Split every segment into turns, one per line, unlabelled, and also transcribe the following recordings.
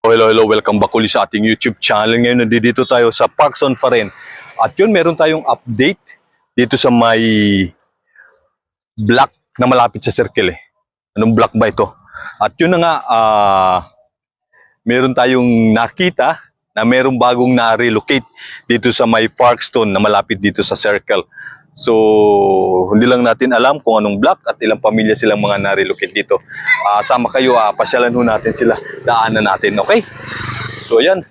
Hello, hello, welcome back ulit sa ating YouTube channel. Ngayon, nandito tayo sa Parks on Faren. At yun, meron tayong update dito sa may block na malapit sa circle eh. Anong block ba ito? At yun na nga, ah, meron tayong nakita na merong bagong na-relocate dito sa may Parkstone na malapit dito sa circle. So, hindi lang natin alam kung anong block at ilang pamilya silang mga na-relocate dito. Ah, sama kayo, ah, pasyalan ho natin sila, daanan natin, okay? So, ayan.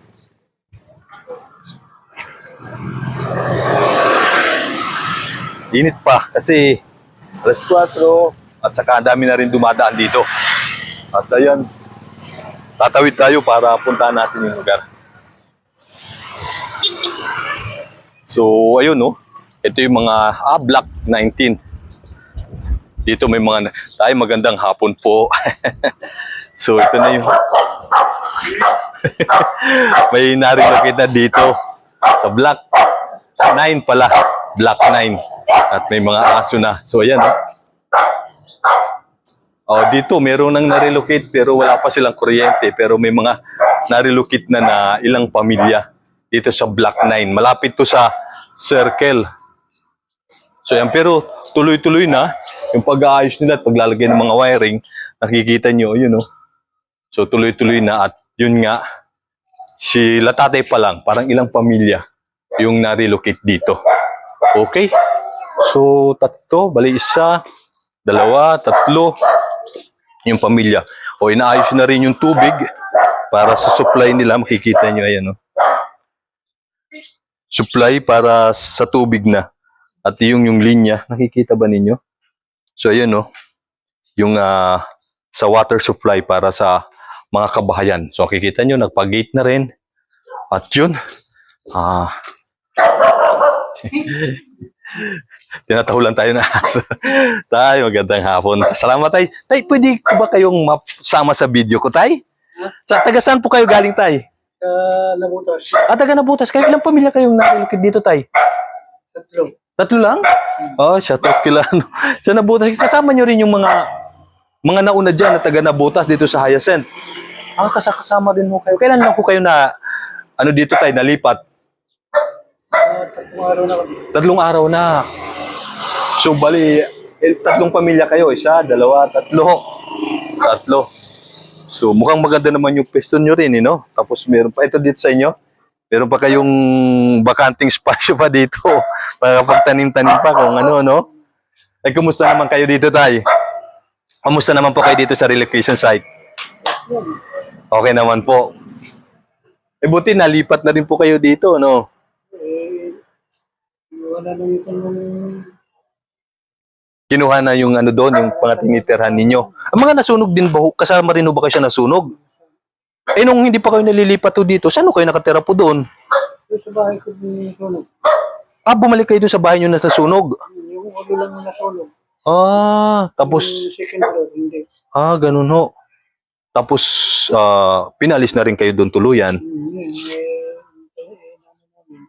Init pa kasi alas 4 at saka dami na rin dumadaan dito. At ayan, tatawid tayo para puntahan natin yung lugar. So, ayun no. Ito yung mga ah, block 19. Dito may mga tayo magandang hapon po. so, ito na yung may narilocate na dito sa block 9 pala. Block 9. At may mga aso na. So, ayan no. Oh, dito meron nang na-relocate pero wala pa silang kuryente pero may mga na-relocate na na ilang pamilya dito sa Block 9. Malapit to sa Circle. So yan, pero tuloy-tuloy na yung pag-aayos nila at paglalagay ng mga wiring. Nakikita nyo, yun no. So tuloy-tuloy na at yun nga, si Latate pa lang, parang ilang pamilya yung na-relocate dito. Okay? So tatlo, bali isa, dalawa, tatlo, yung pamilya. O inaayos na rin yung tubig para sa supply nila. Makikita nyo, ayan, no? Supply para sa tubig na. At yung yung linya, nakikita ba ninyo? So, ayan, no? Yung ah, sa water supply para sa mga kabahayan. So, makikita nyo, nagpag-gate na rin. At yun, ah, tinatahulan tayo na aso. tay, magandang hapon. Salamat, tay. Tay, pwede ko ba kayong masama sa video ko, tay? Sa taga saan po kayo galing, tay?
Sa Nabutas.
Ah, taga Nabutas. Kayo, ilang pamilya kayong nakalukid dito, tay?
Tatlo.
Tatlo lang? Oh, shout out kila ano. Sa Nabutas, kasama nyo rin yung mga mga nauna dyan na taga Nabutas dito sa Hyacinth. Ah, kasakasama din mo kayo. Kailan lang po kayo na ano dito tayo nalipat?
Uh, tatlong araw na.
Tatlong araw na. So, bali, eh, tatlong pamilya kayo. Isa, dalawa, tatlo. Tatlo. So, mukhang maganda naman yung pesto nyo rin, eh, no? Tapos meron pa, ito dito sa inyo. Meron pa kayong bakanting spasyo pa dito. Para pagtanim-tanim pa kung ano, no? Ay, kumusta naman kayo dito, tay? Kumusta naman po kayo dito sa relocation site? Okay naman po. Eh, buti nalipat na rin po kayo dito, no?
Wala nang itong
kinuha na yung ano doon, yung mga tinitirhan ninyo. Ang mga nasunog din ba, kasama rin ba kayo sa nasunog? Eh nung hindi pa kayo nalilipat ho dito, saan kayo nakatira po doon?
sa bahay ko din sunog.
Ah, bumalik kayo doon sa bahay nyo na nasunog.
Yung ulo lang na nasunog.
Ah, tapos,
Yung second floor, hindi.
ah, ganun ho. Tapos, ah, pinalis na rin kayo doon tuluyan.
Yun, eh, eh, ano namin.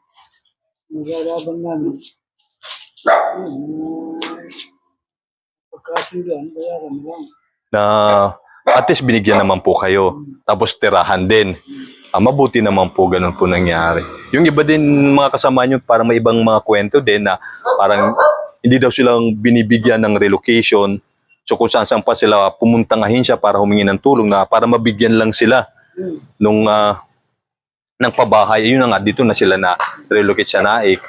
Naglalaban namin. Yun, pagkasundan, bayaran lang.
Na at least binigyan naman po kayo. Tapos tirahan din. Ah, mabuti naman po ganun po nangyari. Yung iba din mga kasama nyo, parang may ibang mga kwento din na parang hindi daw silang binibigyan ng relocation. So kung saan saan pa sila pumunta ng ahensya para humingi ng tulong na para mabigyan lang sila nung ah, ng pabahay. Ayun na nga, dito na sila na relocate sa Naik.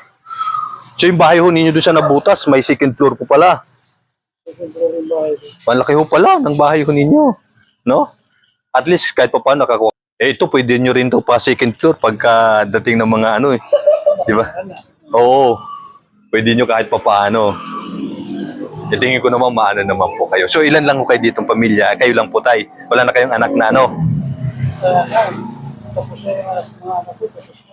So yung bahay ho ninyo doon sa Nabutas, may second floor po pala. Malaki ho pala ng bahay ho ninyo. No? At least kahit pa paano nakakuha. Eh ito pwede nyo rin to pa second floor pagka dating ng mga ano eh. Di ba? Oo. Pwede nyo kahit pa paano. E ko naman maano naman po kayo. So ilan lang ho kayo ditong pamilya? Kayo lang po tay. Wala na kayong anak na ano?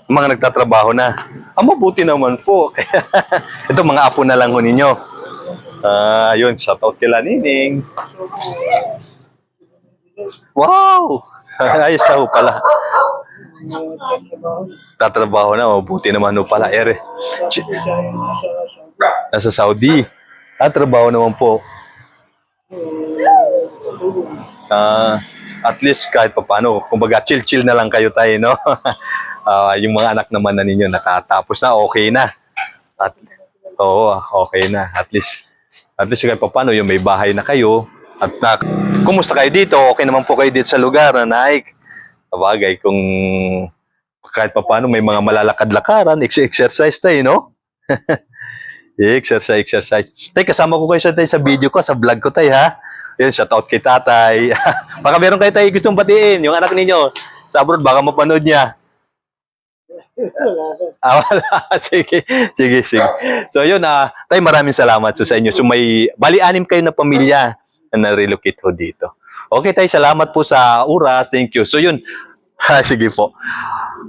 Mga ko.
Nagtatrabaho na. Ah, mabuti naman po. Ito mga apo na lang ho ninyo. Ah, yun. Shoutout kila Nining. Wow! Ayos na ho pala. Tatrabaho na, mabuti naman ho pala. Ere, Ch-
nasa sa
nasa Saudi. Ah, trabaho naman po. Ah, at least kahit pa paano, kumbaga chill-chill na lang kayo tayo, no? Ah, yung mga anak naman na ninyo nakatapos na, okay na. At, oo, okay na. At least, at least kahit pa paano, yung may bahay na kayo. At na, kumusta kayo dito? Okay naman po kayo dito sa lugar, na Naik. Sabagay, kung kahit pa paano may mga malalakad-lakaran, ex-exercise tayo, no? exercise, exercise. Tay, kasama ko kayo sa, tay, sa video ko, sa vlog ko tayo, ha? Yun, shout out kay tatay. baka meron kayo tayo gustong batiin, yung anak ninyo. Sa abroad, baka mapanood niya. Ah, wala. sige, sige, sige. So, yun, ah, tay, maraming salamat so, sa inyo. So, may, bali, anim kayo na pamilya na na-relocate ho dito. Okay, tay, salamat po sa oras. Thank you. So, yun. Ha, sige po.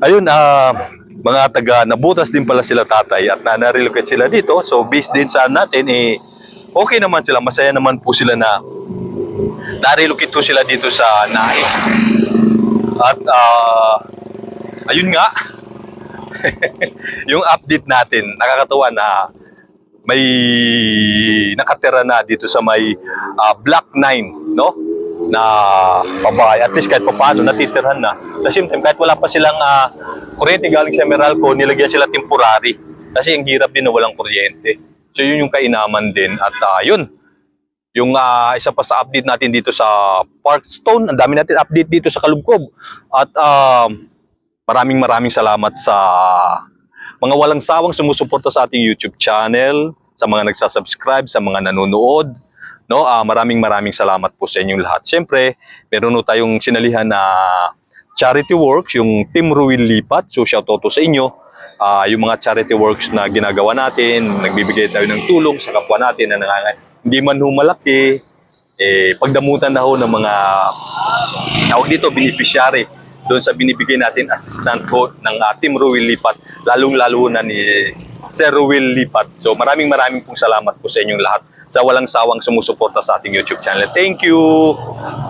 Ayun, ah, mga taga, nabutas din pala sila tatay at na na-relocate sila dito. So, based din sa natin, eh, okay naman sila. Masaya naman po sila na na-relocate sila dito sa Naik. At, ah, ayun nga, yung update natin, nakakatuwa na may nakatira na dito sa may ah, Black 9, no? Na babae. At least kahit pa paano, natitirhan na. The same time, kahit wala pa silang ah, kuryente galing sa Meralco, nilagyan sila temporary. Kasi ang hirap din na walang kuryente. So yun yung kainaman din. At ah, yun, yung ah, isa pa sa update natin dito sa Parkstone, ang dami natin update dito sa Kalugkob. At um, maraming maraming salamat sa mga walang sawang sumusuporta sa ating YouTube channel, sa mga nagsasubscribe, sa mga nanonood. No, ah, maraming maraming salamat po sa inyong lahat. Siyempre, meron no tayong sinalihan na charity works, yung Team Ruil Lipat. So, shoutout to sa inyo. Ah, yung mga charity works na ginagawa natin, nagbibigay tayo ng tulong sa kapwa natin na nangangailangan. Hindi man humalaki, eh, pagdamutan na ho ng mga tawag dito, beneficiary doon sa binibigay natin assistant ho ng uh, Team Ruil Lipat, lalong-lalo na ni Sir Ruil Lipat. So maraming maraming pong salamat po sa inyong lahat sa walang sawang sumusuporta sa ating YouTube channel. Thank you!